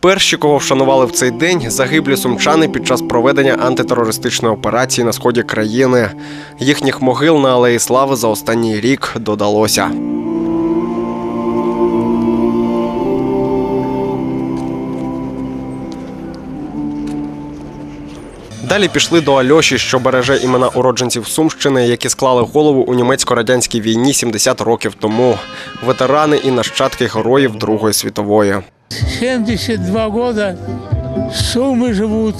Перші, кого вшанували в цей день, загиблі сумчани під час проведення антитерористичної операції на сході країни. Їхніх могил на алеї слави за останній рік додалося. Далі пішли до Альоші, що береже імена уродженців Сумщини, які склали голову у німецько-радянській війні 70 років тому. Ветерани і нащадки героїв Другої світової. 72 года Сумы живут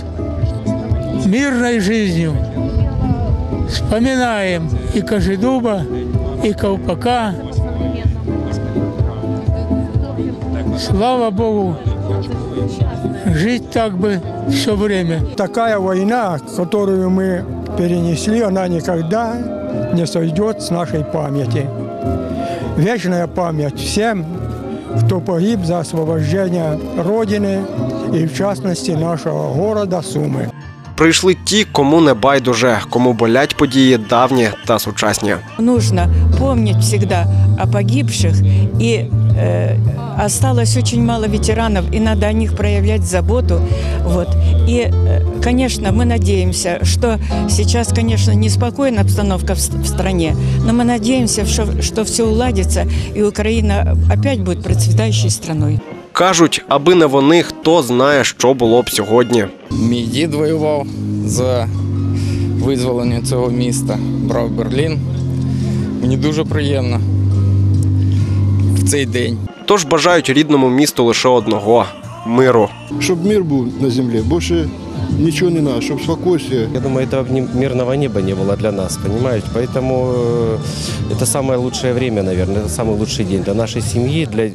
мирной жизнью. Вспоминаем и Кожедуба, и Колпака. Слава Богу, жить так бы все время. Такая война, которую мы перенесли, она никогда не сойдет с нашей памяти. Вечная память всем, кто погиб за освобождение Родины и, в частности, нашего города Сумы. Прийшли ті, кому не байдуже, кому болять події давні та сучасні. Нужно помнить всегда о погибших, и э, осталось очень мало ветеранов, и надо о них проявлять заботу. Вот. И, э, конечно, мы надеемся, что сейчас, конечно, неспокойная обстановка в, с- в стране, но мы надеемся, что, что все уладится, и Украина опять будет процветающей страной. Кажуть, аби не вони, хто знає, що було б сьогодні. Мій дід воював за визволення цього міста, брав Берлін. Мені дуже приємно в цей день. Тож бажають рідному місту лише одного миру. Щоб мир був на землі, більше нічого не треба, щоб спокійствие. Я думаю, этого ни- мирного неба не было для нас, понимаете? Поэтому э, это самое лучшее время, наверное, это самый лучший день для нашей семьи, для,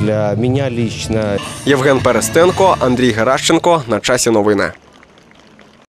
для меня лично. Євген Перестенко, Андрій Геращенко. На часі новини.